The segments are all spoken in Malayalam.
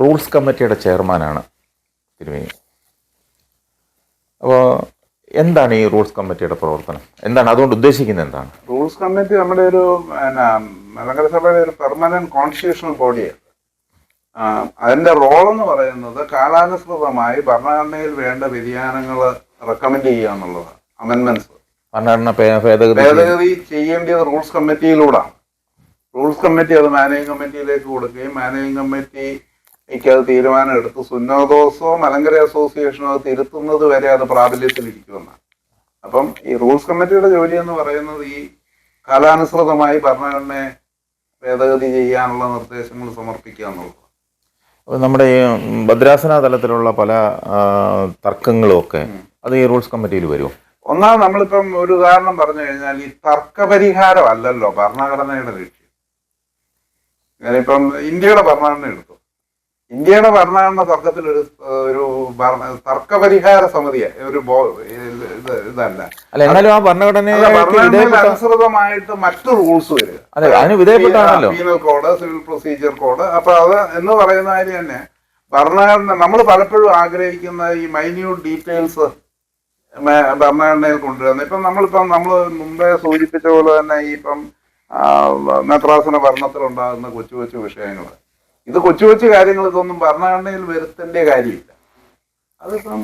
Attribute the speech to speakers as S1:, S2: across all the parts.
S1: റൂൾസ് കമ്മിറ്റിയുടെ ചെയർമാനാണ് തിരുമേനി. അപ്പോൾ എന്താണ് ഈ റൂൾസ് കമ്മിറ്റിയുടെ പ്രവർത്തനം? എന്താണ് അതുകൊണ്ട് ഉദ്ദേശിക്കുന്നത് എന്താണ്?
S2: റൂൾസ് കമ്മിറ്റി നമ്മുടെ ഒരു നഗരസഭയുടെ മലങ്കര സഭയുടെ ഒരു പെർമനന്റ് കോൺസ്റ്റിറ്റ്യൂഷണൽ ബോഡിയാണ് അതിന്റെ റോൾ എന്ന് പറയുന്നത് കാലാനുസൃതമായി ഭരണഘടനയിൽ വേണ്ട വ്യതിയാനങ്ങൾ റെക്കമെൻഡ് ചെയ്യുക എന്നുള്ളതാണ്. അമെന്റ്മെന്റ്സ്
S1: ഭരണഘടന ഭേദഗതി
S2: ചെയ്യേണ്ടത് റൂൾസ് കമ്മിറ്റിയിലൂടെ റൂൾസ് കമ്മിറ്റി അത് മാനേജിംഗ് കമ്മിറ്റിയിലേക്ക് കൊടുക്കുകയും മാനേജിംഗ് കമ്മിറ്റിക്ക് അത് തീരുമാനം എടുത്ത് സുന്നോദോസോ മലങ്കര അസോസിയേഷനോ അത് തിരുത്തുന്നത് വരെ അത് പ്രാബല്യത്തിലിരിക്കുമെന്നാണ് അപ്പം ഈ റൂൾസ് കമ്മിറ്റിയുടെ ജോലി എന്ന് പറയുന്നത് ഈ കാലാനുസൃതമായി ഭരണഘടനയെ ഭേദഗതി ചെയ്യാനുള്ള നിർദ്ദേശങ്ങൾ സമർപ്പിക്കുക എന്നുള്ളത്
S1: നമ്മുടെ ഈ ഭദ്രാസന തലത്തിലുള്ള പല തർക്കങ്ങളും ഒക്കെ അത് ഈ റൂൾസ് കമ്മിറ്റിയിൽ വരുമോ?
S2: ഒന്നാമത് നമ്മളിപ്പം ഒരു ഉദാഹരണം പറഞ്ഞു കഴിഞ്ഞാൽ ഈ തർക്കപരിഹാരം അല്ലല്ലോ ഭരണഘടനയുടെ ലക്ഷ്യം. ഞാനിപ്പം ഇന്ത്യയുടെ ഭരണഘടന എടുത്തു. ഇന്ത്യയുടെ ഭരണഘടന തർക്കത്തിൽ ഒരു ഒരു തർക്കപരിഹാര സമിതിയെ ഒരു ഇതല്ല.
S1: അല്ല എന്നാലും ആ ഭരണഘടന
S2: അനുസൃതമായിട്ട് മറ്റു റൂൾസ് വരിക
S1: അതെ അതിന് വിധേയപ്പെട്ടാണല്ലോ
S2: penal code civil procedure code അപ്പൊ അത് എന്ന് പറയുന്ന കാര്യം തന്നെ ഭരണഘടന നമ്മൾ പലപ്പോഴും ആഗ്രഹിക്കുന്ന ഈ മൈന്യൂട്ട് ഡീറ്റെയിൽസ് ഭരണഘടനയിൽ കൊണ്ടുവരുന്നത്. ഇപ്പം നമ്മളിപ്പം നമ്മൾ മുമ്പേ സൂചിപ്പിച്ച പോലെ തന്നെ ഈ ഇപ്പം നേത്രാസന മെത്രാസന ഭരണത്തിലുണ്ടാകുന്ന കൊച്ചു കൊച്ചു വിഷയങ്ങൾ ഇത് കൊച്ചു കൊച്ചു കാര്യങ്ങൾ ഇതൊന്നും ഭരണഘടനയിൽ വരുത്തേണ്ട കാര്യമില്ല. അതിപ്പം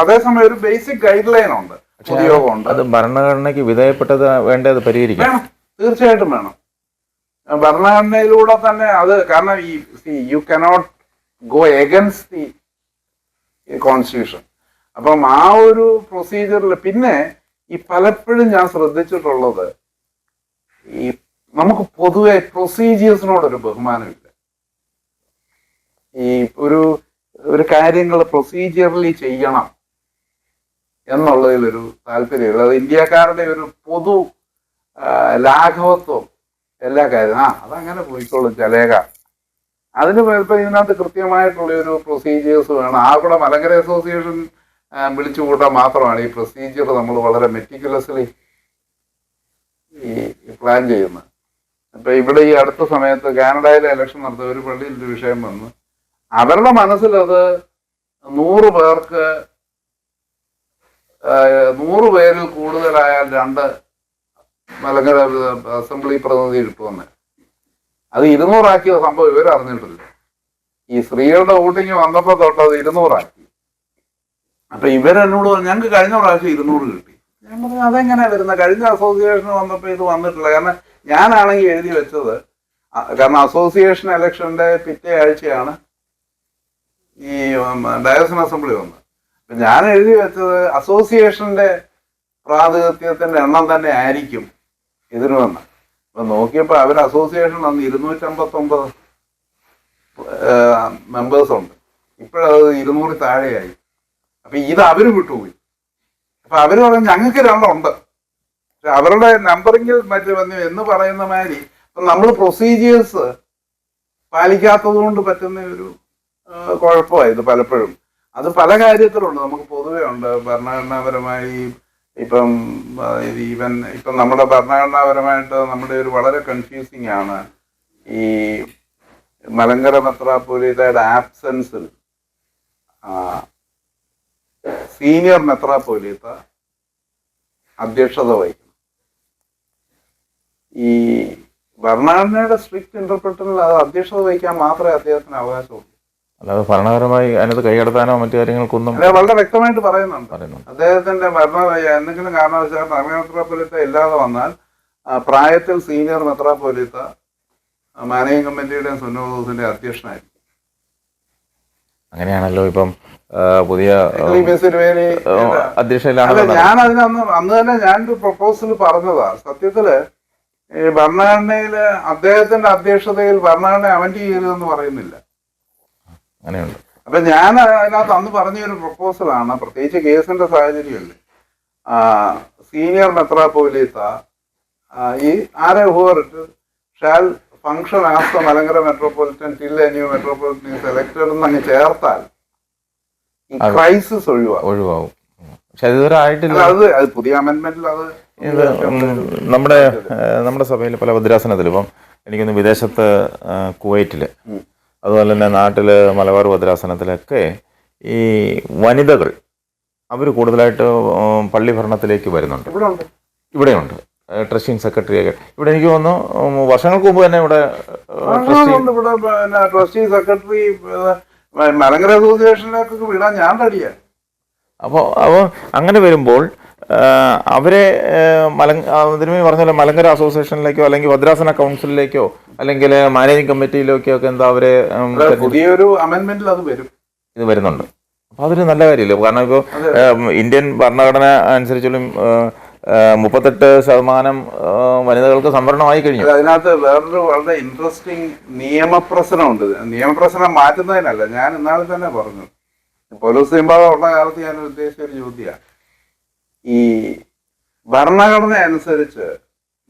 S2: അതേസമയം ഒരു ബേസിക് ഗൈഡ് ലൈൻ ഉണ്ട്. പൊതുയോഗമുണ്ട്
S1: അത് ഭരണഘടനയ്ക്ക് വിധേയപ്പെട്ടത് വേണ്ടത് പരിഹരിക്കും.
S2: വേണം. തീർച്ചയായിട്ടും വേണം. ഭരണഘടനയിലൂടെ തന്നെ അത് കാരണം ഈ you cannot go against the constitution അപ്പം ആ ഒരു പ്രൊസീജിയറിൽ പിന്നെ ഈ പലപ്പോഴും ഞാൻ ശ്രദ്ധിച്ചിട്ടുള്ളത് ഈ നമുക്ക് പൊതുവെ പ്രൊസീജിയേഴ്സിനോടൊരു ബഹുമാനമില്ല. ഈ ഒരു ഒരു കാര്യങ്ങൾ പ്രൊസീജിയറലി ചെയ്യണം എന്നുള്ളതിലൊരു താല്പര്യമുള്ള അത് ഇന്ത്യക്കാരുടെ ഒരു പൊതു ലാഘവത്വം എല്ലാ കാര്യം ആ അതങ്ങനെ പോയിക്കോളും ചലേക അതിന് ഇപ്പം ഇതിനകത്ത് കൃത്യമായിട്ടുള്ള ഒരു പ്രൊസീജിയേഴ്സ് വേണം. ആ കൂടെ മലങ്കര അസോസിയേഷൻ വിളിച്ചു കൂട്ടാൻ മാത്രമാണ് ഈ പ്രൊസീജിയർ നമ്മൾ വളരെ മെറ്റിക്കുലസ്ലി ഈ പ്ലാൻ ചെയ്യുന്നത്. ഇപ്പൊ ഇവിടെ ഈ അടുത്ത സമയത്ത് കാനഡയിലെ ഇലക്ഷൻ നടത്തിയ ഒരു പള്ളിയിൽ ഒരു വിഷയം വന്നു. അവരുടെ മനസ്സിലത് നൂറ് പേർക്ക് നൂറ് പേരിൽ കൂടുതലായാൽ രണ്ട് മലങ്കര അസംബ്ലി പ്രതിനിധി കിട്ടുമെന്ന് അത് ഇരുന്നൂറാക്കിയ സംഭവം ഇവർ അറിഞ്ഞിട്ടില്ല. ഈ സ്ത്രീകളുടെ വോട്ടിങ് വന്നപ്പോ തൊട്ട് അത് ഇരുന്നൂറാക്കി. അപ്പൊ ഇവരെന്നോട് ഞങ്ങൾക്ക് കഴിഞ്ഞ പ്രാവശ്യം ഇരുന്നൂറ് കിട്ടി. ഞാൻ പറഞ്ഞു അതെങ്ങനെ വരുന്നത്? കഴിഞ്ഞ അസോസിയേഷൻ വന്നപ്പോ ഇത് വന്നിട്ടില്ല. കാരണം ഞാനാണെങ്കിൽ എഴുതി വെച്ചത് കാരണം അസോസിയേഷൻ ഇലക്ഷന്റെ പിറ്റേ ആഴ്ചയാണ് ഈ ഡയസൺ അസംബ്ലി വന്ന്. ഞാൻ എഴുതി വെച്ചത് അസോസിയേഷന്റെ പ്രാതിനിധ്യത്തിന്റെ എണ്ണം തന്നെ ആയിരിക്കും ഇതിനു വന്ന്. അപ്പൊ നോക്കിയപ്പോ അവർ അസോസിയേഷൻ അന്ന് ഇരുന്നൂറ്റമ്പത്തി ഒമ്പത് മെമ്പേഴ്സ് ഉണ്ട്. ഇപ്പോഴത് ഇരുന്നൂറ് താഴെയായി. അപ്പൊ ഇത് അവർ വിട്ടുപോയി. അപ്പൊ അവർ പറഞ്ഞു ഞങ്ങൾക്ക് രണ്ടുണ്ട് പക്ഷെ അവരുടെ നമ്പറിങ്ങിൽ മറ്റു വന്നു എന്ന് പറയുന്ന മാതിരി നമ്മൾ പ്രൊസീജിയേഴ്സ് പാലിക്കാത്തത് കൊണ്ട് പറ്റുന്ന ഒരു ആ, കുഴപ്പമായത് പലപ്പോഴും. അത് പല കാര്യത്തിലുണ്ട്. നമുക്ക് പൊതുവേ ഉണ്ട്. ഭരണഘടനാപരമായി ഇപ്പം ഈവൻ ഇപ്പം നമ്മുടെ ഭരണഘടനാപരമായിട്ട് നമ്മുടെ ഒരു വളരെ കൺഫ്യൂസിങ് ആണ്. ഈ മലങ്കര മെത്രാപ്പോലീത്തയുടെ ആബ്സെൻസിൽ സീനിയർ മെത്രാപ്പോലീത്ത അധ്യക്ഷത വഹിക്കണം. ഈ ഭരണഘടനയുടെ സ്ട്രിക്റ്റ് ഇന്റർപ്രിട്ടറിൽ അത് അധ്യക്ഷത വഹിക്കാൻ മാത്രമേ അദ്ദേഹത്തിന് അവകാശമുള്ളൂ.
S1: അല്ലാതെ ഭരണപരമായി അതിനകത്ത് കൈകടത്താനോ മറ്റു കാര്യങ്ങൾക്കൊന്നും
S2: വളരെ വ്യക്തമായിട്ട് പറയുന്നുണ്ട്. അദ്ദേഹത്തിന്റെ ഭരണ എന്തെങ്കിലും കാരണവശാൽ ഭരണ മെത്രാപ്പൊലിത്ത ഇല്ലാതെ വന്നാൽ പ്രായത്തിൽ സീനിയർ മെത്രാപ്പൊലിത്ത മാനേജിംഗ് കമ്മിറ്റിയുടെയും സുന്നോദോസിന്റെ അധ്യക്ഷനായിരുന്നു
S1: അങ്ങനെയാണല്ലോ ഇപ്പം പുതിയ അധ്യക്ഷയിലാണ്
S2: ഞാൻ അതിനന്ന് അന്ന് തന്നെ ഞാനൊരു പ്രപ്പോസൽ പറഞ്ഞതാ. സത്യത്തിൽ ഈ ഭരണഘടനയിൽ അദ്ദേഹത്തിന്റെ അധ്യക്ഷതയിൽ ഭരണഘടന അവന്റ് ചെയ്യരുതെന്ന് പറയുന്നില്ല.
S1: അങ്ങനെയുണ്ട്.
S2: അപ്പൊ ഞാൻ അതിനകത്ത് അന്ന് പറഞ്ഞൊരു പ്രപ്പോസലാണ് പ്രത്യേകിച്ച് കേസിന്റെ സാഹചര്യമല്ലേ. സീനിയർ പോലീസ ഈ ആരെ ഹോറിട്ട് shall function as the Malankara metropolitan till new metropolitan selected എന്ന് അങ്ങ് ചേർത്താൽ ഈ ക്രൈസിസ് ഒഴിവാകും.
S1: ഒഴിവാകും. പക്ഷെ ആയിട്ടില്ല.
S2: അത് അത് പുതിയ അമെന്റ്മെന്റിൽ അത്
S1: ഇത് നമ്മുടെ നമ്മുടെ സഭയിൽ പല ഭദ്രാസനത്തിൽ ഇപ്പം എനിക്കൊന്ന് വിദേശത്ത്
S2: കുവൈറ്റിൽ.
S1: അതുപോലെ തന്നെ നാട്ടിൽ മലബാർ ഭദ്രാസനത്തിലൊക്കെ ഈ വനിതകൾ അവർ കൂടുതലായിട്ട് പള്ളി ഭരണത്തിലേക്ക് വരുന്നുണ്ട്. ഇവിടെയുണ്ട്. ട്രസ്റ്റിംഗ് സെക്രട്ടറി ഒക്കെ. ഇവിടെ എനിക്ക് തോന്നുന്നു വർഷങ്ങൾക്ക് മുമ്പ് തന്നെ ഇവിടെ ട്രസ്റ്റി
S2: ഉണ്ട് ഇവിടെ പിന്നെ ട്രസ്റ്റി സെക്രട്ടറി മലങ്കര അസോസിയേഷനിലേക്കൊക്കെ വിടാൻ ഞാൻ റെഡിയാണ്
S1: അപ്പോൾ അപ്പോൾ അങ്ങനെ വരുമ്പോൾ അവരെ മല മലങ് പറഞ്ഞല്ലോ മലങ്കര അസോസിയേഷനിലേക്കോ അല്ലെങ്കിൽ ഭദ്രാസന കൗൺസിലിലേക്കോ അല്ലെങ്കിൽ മാനേജിംഗ് കമ്മിറ്റിയിലേക്കോ ഒക്കെ എന്താ അവരെ
S2: പുതിയൊരു അമെന്റ്മെന്റിൽ അത് വരും.
S1: ഇത് വരുന്നുണ്ട്. അപ്പോൾ അതൊരു നല്ല കാര്യമല്ലേ കാരണം ഇപ്പോൾ ഇന്ത്യൻ ഭരണഘടന അനുസരിച്ചും മുപ്പത്തെട്ട് ശതമാനം വനിതകൾക്ക് സംവരണമായി കഴിഞ്ഞു.
S2: അതിനകത്ത് വേറൊരു വളരെ ഇൻട്രസ്റ്റിംഗ് നിയമപ്രശ്നമുണ്ട്. നിയമപ്രശ്നം മാറ്റുന്നതിനല്ല ഞാൻ ഇന്നാളെ തന്നെ പറഞ്ഞു. പോലീസ് സിംബാബ ഉള്ള കാലത്ത് ഞാൻ ഉദ്ദേശിച്ച ഒരു ചോദ്യമാണ് ഈ ഭരണഘടന അനുസരിച്ച്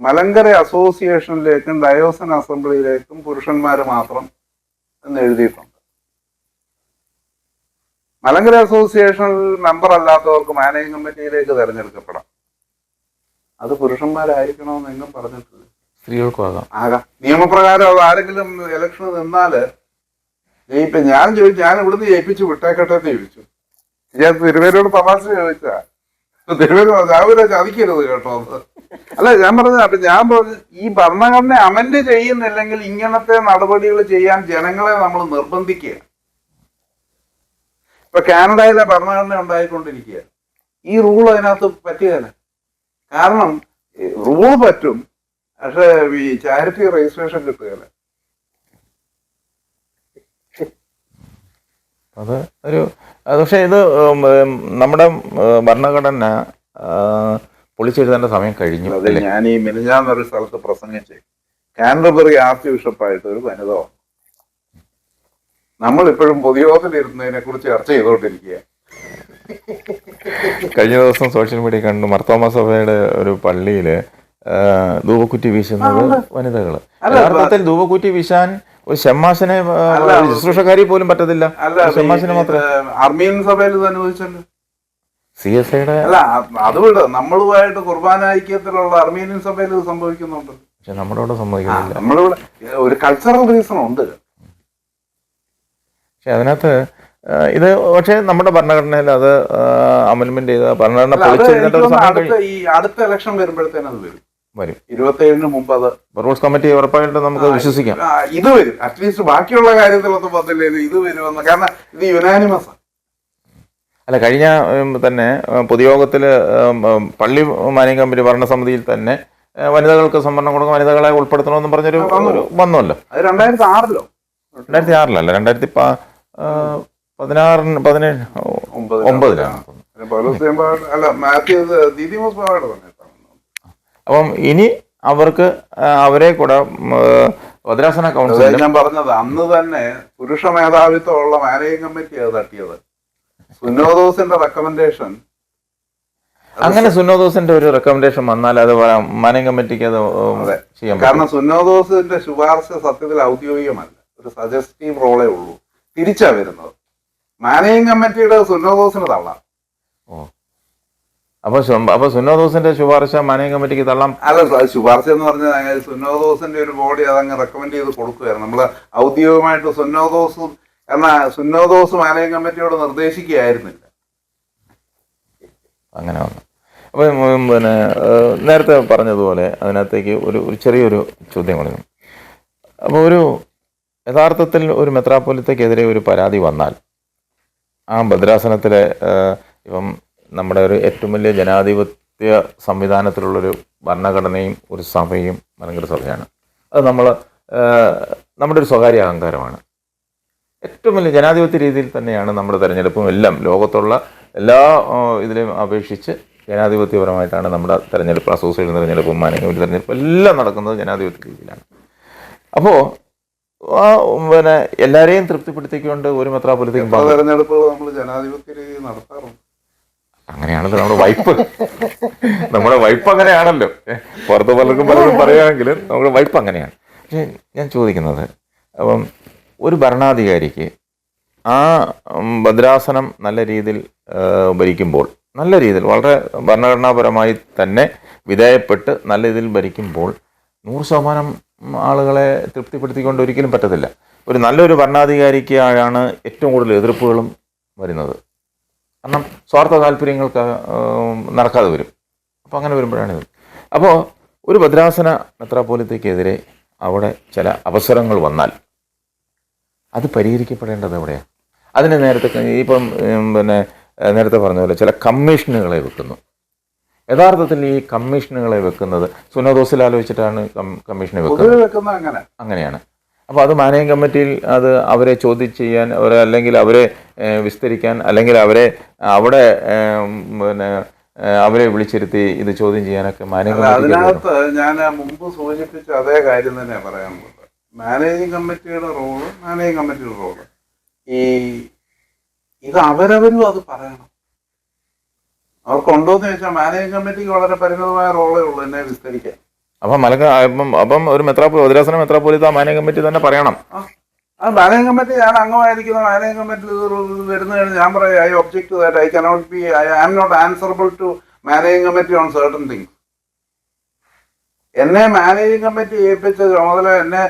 S2: മലങ്കര അസോസിയേഷനിലേക്കും ഡയോസൻ അസംബ്ലിയിലേക്കും പുരുഷന്മാർ മാത്രം എന്ന് എഴുതിയിട്ടുണ്ട്. മലങ്കര അസോസിയേഷനിൽ മെമ്പർ അല്ലാത്തവർക്ക് മാനേജിംഗ് കമ്മിറ്റിയിലേക്ക് തിരഞ്ഞെടുക്കപ്പെടാം. അത് പുരുഷന്മാരായിരിക്കണമെന്ന് എങ്ങും പറഞ്ഞിട്ടില്ല.
S1: സ്ത്രീകൾക്കും ആകാം.
S2: ആകാം നിയമപ്രകാരം അത് ആരെങ്കിലും ഇലക്ഷൻ നിന്നാൽ ജയിപ്പ. ഞാൻ ചോദിച്ചു ഞാൻ ഇവിടുന്ന് ജയിപ്പിച്ചു വിട്ടേക്കട്ടെ എന്ന് ചോദിച്ചു. ഞാൻ തിരുവേരോട് തമാശ ചോദിച്ചാ ചതിക്കരുത് കേട്ടോ. അല്ല ഞാൻ പറഞ്ഞ ഞാൻ പറഞ്ഞു ഈ ഭരണഘടന അമന്റ് ചെയ്യുന്നില്ലെങ്കിൽ ഇങ്ങനത്തെ നടപടികൾ ചെയ്യാൻ ജനങ്ങളെ നമ്മൾ നിർബന്ധിക്കുക. ഇപ്പൊ കാനഡയിലെ ഭരണഘടന ഉണ്ടായിക്കൊണ്ടിരിക്കുക ഈ റൂൾ അതിനകത്ത് പറ്റുകയില്ല കാരണം റൂൾ പറ്റും പക്ഷെ ഈ ചാരിറ്റി രജിസ്ട്രേഷൻ കിട്ടുകയില്ല
S1: അത് ഒരു പക്ഷേ ഇത് നമ്മുടെ ഭരണഘടന പൊളിച്ചെഴുതേണ്ട സമയം കഴിഞ്ഞു
S2: അതെ ഞാൻ ഈ മിനിഞ്ഞാന്നൊരു സ്ഥലത്ത് പ്രസംഗിച്ച് കാൻഡർബറി ആർച്ച് ബിഷപ്പായിട്ട് ഒരു വനിത നമ്മളിപ്പോഴും നമ്മൾ ഇപ്പോഴും പൊതുയോഗത്തിലിരുന്നതിനെ കുറിച്ച് ചർച്ച ചെയ്തുകൊണ്ടിരിക്കുക
S1: കഴിഞ്ഞ ദിവസം സോഷ്യൽ മീഡിയ കണ്ടു. മർത്തോമ സഭയുടെ ഒരു പള്ളിയിൽ ധൂപക്കുറ്റി വീശുന്നത് വനിതകൾ യഥാർത്ഥത്തിൽ ധൂപക്കുറ്റി വീശാൻ ഒരു ഷമ്മാസിനെ ശുശ്രൂഷക്കാരി പോലും പറ്റത്തില്ല. ഒരു മാത്രം.
S2: അർമീൻ സഭയിൽ അനുവദിച്ചല്ലോ.
S1: സി എസ് ഐയുടെ
S2: അല്ല അത് അത് നമ്മളുമായിട്ട് കുർബാന ഐക്യത്തിലുള്ള അർമീനിയൻ സഭയിൽ ഇത് സംഭവിക്കുന്നുണ്ട്.
S1: പക്ഷെ നമ്മുടെ ഇവിടെ സംഭവിക്കുന്നില്ല
S2: നമ്മളിവിടെ ഒരു കൾച്ചറൽ റീസൺ ഉണ്ട്.
S1: പക്ഷെ അതിനകത്ത് ഇത് പക്ഷേ നമ്മുടെ ഭരണഘടനയിൽ അത് അമൽമെന്റ് ചെയ്ത ഭരണഘടന പൊളിച്ചെഴുതേണ്ട
S2: ഈ അടുത്ത ഇലക്ഷൻ വരുമ്പോഴത്തേനും അത് വരും.
S1: വരും.
S2: ഇരുപത്തേഴിന് മുമ്പ് അത്
S1: റൂൾസ് കമ്മിറ്റി ഉറപ്പായിട്ട് നമുക്ക് വിശ്വസിക്കാം.
S2: ഇത് വരും. അറ്റ്ലീസ്റ്റ് ബാക്കിയുള്ള കാര്യത്തിലൊന്നും വന്നില്ലേ ഇത് വരുമെന്ന്. കാരണം ഇത് യുനാനിമസ്
S1: അല്ല കഴിഞ്ഞ തന്നെ പൊതുയോഗത്തിൽ പള്ളി മാനിയം കമ്മിറ്റി ഭരണസമിതിയിൽ തന്നെ വനിതകൾക്ക് സംവരണം കൊടുക്കും വനിതകളെ ഉൾപ്പെടുത്തണമെന്ന് പറഞ്ഞൊരു വന്നല്ലോ
S2: അത് രണ്ടായിരത്തി ആറിലോ
S1: രണ്ടായിരത്തി ആറിലല്ല രണ്ടായിരത്തി പതിനാറിന് പതിനേഴ്? ഒമ്പതിലാണ്
S2: അല്ല മാത്യു ദീദി മോസ്
S1: അപ്പം ഇനി അവർക്ക് അവരെ കൂടെ ഭദ്രാസന കൗൺസിൽ
S2: ഞാൻ പറഞ്ഞത്. അന്ന് തന്നെ പുരുഷ മേധാവിത്വമുള്ള മാനേജിംഗ് കമ്മിറ്റി അത് തട്ടിയത്. സുനോദോസിന്റെ റെക്കമെൻഡേഷൻ
S1: അങ്ങനെ സുനോദോസിന്റെ ഒരു റെക്കമെൻഡേഷൻ വന്നാൽ അത് മാനേജിംഗ് കമ്മിറ്റിക്ക് അത് പറ്റും.
S2: കാരണം സുനോദോസിന്റെ ശുപാർശ സത്യത്തിൽ ഔദ്യോഗികമല്ല. ഒരു സജസ്റ്റീവ് റോളേ ഉള്ളൂ. തിരിച്ചാ വരുന്നത്. മാനേജിംഗ് കമ്മിറ്റിയുടെ സുനോദോസിന് തള്ളാം.
S1: അപ്പൊ അപ്പൊ സുന്നോദോസിന്റെ ശുപാർശ മാനേജിംഗ് കമ്മിറ്റിക്ക് തള്ളാം.
S2: അല്ല ശുപാർശ എന്ന് പറഞ്ഞാൽ സുന്നോദോസിന്റെ ഒരു ബോഡി അതങ്ങ് റെക്കമെൻഡ് ചെയ്ത് കൊടുക്കുകയായിരുന്നു നമ്മൾ ഔദ്യോഗികമായിട്ട് സുന്നോദോസും എന്ന സുന്നോദോസ് മാനേജിംഗ് കമ്മിറ്റിയോട് നിർദ്ദേശിക്കുകയായിരുന്നില്ല.
S1: അങ്ങനെ വന്നു. അപ്പം പിന്നെ നേരത്തെ പറഞ്ഞതുപോലെ അതിനകത്തേക്ക് ഒരു ഒരു ചെറിയൊരു ചോദ്യം കൊടുക്കും അപ്പോൾ ഒരു യഥാർത്ഥത്തിൽ ഒരു മെത്രാപ്പൊലിത്തക്കെതിരെ ഒരു പരാതി വന്നാൽ ആ ഭദ്രാസനത്തിലെ ഇപ്പം നമ്മുടെ ഒരു ഏറ്റവും വലിയ ജനാധിപത്യ സംവിധാനത്തിലുള്ളൊരു ഭരണഘടനയും ഒരു സഭയും ഭയങ്കര സഭയാണ്. അത് നമ്മൾ നമ്മുടെ ഒരു സ്വകാര്യ അഹങ്കാരമാണ്. ഏറ്റവും വലിയ ജനാധിപത്യ രീതിയിൽ തന്നെയാണ് നമ്മുടെ തെരഞ്ഞെടുപ്പും എല്ലാം. ലോകത്തുള്ള എല്ലാ ഇതിലും അപേക്ഷിച്ച് ജനാധിപത്യപരമായിട്ടാണ് നമ്മുടെ തെരഞ്ഞെടുപ്പ് അസോസിയേഷൻ തെരഞ്ഞെടുപ്പും മാനേജ്മെന്റ് തെരഞ്ഞെടുപ്പും എല്ലാം നടക്കുന്നത് ജനാധിപത്യ രീതിയിലാണ്. അപ്പോൾ ആ പിന്നെ എല്ലാവരെയും തൃപ്തിപ്പെടുത്തിക്കൊണ്ട് ഒരു മെത്രാപൊലിത്തേക്കും
S2: പല തെരഞ്ഞെടുപ്പുകൾ നമ്മൾ ജനാധിപത്യ രീതി നടത്താറുണ്ട്?
S1: അങ്ങനെയാണല്ലോ നമ്മുടെ വൈപ്പ് നമ്മുടെ വൈപ്പ് അങ്ങനെയാണല്ലോ. പുറത്ത് പലർക്കും പലരും പറയുകയാണെങ്കിൽ നമ്മുടെ വൈപ്പ് അങ്ങനെയാണ്. പക്ഷേ ഞാൻ ചോദിക്കുന്നത് അപ്പം ഒരു ഭരണാധികാരിക്ക് ആ ഭദ്രാസനം നല്ല രീതിയിൽ ഭരിക്കുമ്പോൾ നല്ല രീതിയിൽ വളരെ ഭരണഘടനാപരമായി തന്നെ വിധേയപ്പെട്ട് നല്ല രീതിയിൽ ഭരിക്കുമ്പോൾ നൂറ് ശതമാനം ആളുകളെ തൃപ്തിപ്പെടുത്തിക്കൊണ്ട് ഒരിക്കലും പറ്റത്തില്ല. ഒരു നല്ലൊരു ഭരണാധികാരിക്കാണ് ഏറ്റവും കൂടുതൽ എതിർപ്പുകളും വരുന്നത്. കാരണം സ്വാർത്ഥ താല്പര്യങ്ങൾക്ക് നടക്കാതെ വരും. അപ്പോൾ അങ്ങനെ വരുമ്പോഴാണ് ഇത്. അപ്പോൾ ഒരു ഭദ്രാസന മെത്രാപ്പോലിത്തയ്ക്കെതിരെ അവിടെ ചില അവസരങ്ങൾ വന്നാൽ അത് പരിഹരിക്കപ്പെടേണ്ടത് എവിടെയാണ് അതിന് നേരത്തെ ഇപ്പം പിന്നെ നേരത്തെ പറഞ്ഞ പോലെ ചില കമ്മീഷനുകളെ വെക്കുന്നു. യഥാർത്ഥത്തിൽ ഈ കമ്മീഷനുകളെ വെക്കുന്നത് സുനദോസിൽ ആലോചിച്ചിട്ടാണ് കമ്മീഷനെ വെക്കുന്നത്. അങ്ങനെയാണ്. അപ്പോൾ അത് മാനേജിംഗ് കമ്മിറ്റിയിൽ അത് അവരെ ചോദ്യം ചെയ്യാൻ അവരെ അല്ലെങ്കിൽ അവരെ വിസ്തരിക്കാൻ അല്ലെങ്കിൽ അവരെ അവിടെ പിന്നെ അവരെ വിളിച്ചിരുത്തി ഇത് ചോദ്യം ചെയ്യാനൊക്കെ മാനേജിംഗ്.
S2: അതിനകത്ത് ഞാൻ മുമ്പ് സൂചിപ്പിച്ച അതേ കാര്യം തന്നെ പറയാൻ പറയാനുള്ളത്. മാനേജിംഗ് കമ്മിറ്റിയുടെ റോൾ മാനേജിംഗ് കമ്മിറ്റിയുടെ റോൾ. ഈ ഇത് അവരവരും അത് പറയണം. അവർക്കുണ്ടോന്ന് ചോദിച്ചാൽ മാനേജിംഗ് കമ്മിറ്റിക്ക് വളരെ പരിമിതമായ റോളേ ഉള്ളൂ എന്നെ വിസ്തരിക്കാൻ.
S1: അപ്പം മലക അപ്പം ഒരു മെത്രാസന ഭദ്രാസന മാനേജ് മാനേജിംഗ് കമ്മിറ്റി തന്നെ പറയണം.
S2: ആ മാനേജിങ് കമ്മിറ്റി ഞാൻ അംഗമായിരിക്കുന്ന മാനേജ് കമ്മിറ്റി വരുന്ന ഞാൻ പറയാം I object that I cannot be I am not answerable to managing committee on certain things. എന്നെ മാനേജിംഗ് കമ്മിറ്റി ഏൽപ്പിച്ച ചുമതല എന്നെ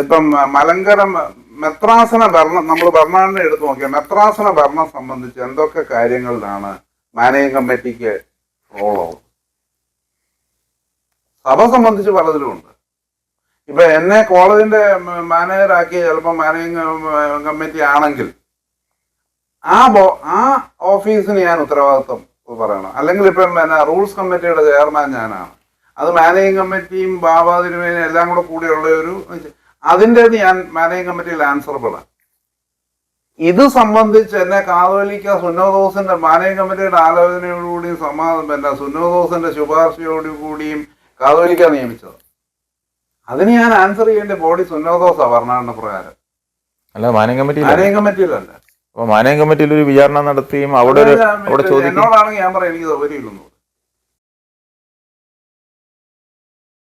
S2: ഇപ്പം മലങ്കര മെത്രാസന ഭരണം നമ്മൾ ഭരണഘടന എടുത്തു നോക്കിയാൽ മെത്രാസന ഭരണം സംബന്ധിച്ച് എന്തൊക്കെ കാര്യങ്ങളിലാണ് മാനേജിംഗ് കമ്മിറ്റിക്ക് റോളുള്ളത് സഭ സംബന്ധിച്ച് പലതിലുമുണ്ട് ഇപ്പൊ എന്നെ കോളേജിന്റെ മാനേജറാക്കി ചിലപ്പോൾ മാനേജിങ് കമ്മിറ്റി ആണെങ്കിൽ ആ ആ ഓഫീസിന് ഞാൻ ഉത്തരവാദിത്വം പറയണം. അല്ലെങ്കിൽ ഇപ്പം പിന്നെ റൂൾസ് കമ്മിറ്റിയുടെ ചെയർമാൻ ഞാനാണ്. അത് മാനേജിങ് കമ്മിറ്റിയും ബാബാ തിരുമേനും എല്ലാം കൂടെ കൂടിയുള്ള ഒരു അതിന്റെ ഞാൻ മാനേജിങ് കമ്മിറ്റിയിൽ ആൻസറബിൾ ആണ്. ഇത് സംബന്ധിച്ച് എന്നെ കാതോലിക്ക സുന്നോദോസിന്റെ മാനേജിങ് കമ്മിറ്റിയുടെ ആലോചനയോടുകൂടിയും സമാധാനം പിന്നെ സുന്നോദോസിന്റെ ശുപാർശയോടുകൂടിയും കാതോലിക്ക നിയമിച്ചത്? അതിന് ഞാൻ ആൻസർ ചെയ്യേണ്ട ബോഡി സുനോദോസാ ഭരണഘടന പ്രകാരം.
S1: അല്ല മാനേജിംഗ് കമ്മിറ്റി
S2: മാനേജ് കമ്മിറ്റിയിലല്ല.
S1: അപ്പൊ മാനേജിംഗ് കമ്മിറ്റിയിൽ ഒരു വിചാരണ നടത്തിയും അവിടെ ഒരു അവിടെ ചോദിക്കും.
S2: എന്നോടാണെങ്കിൽ ഞാൻ പറയാം എനിക്ക് സൗകര്യമില്ലെന്നു.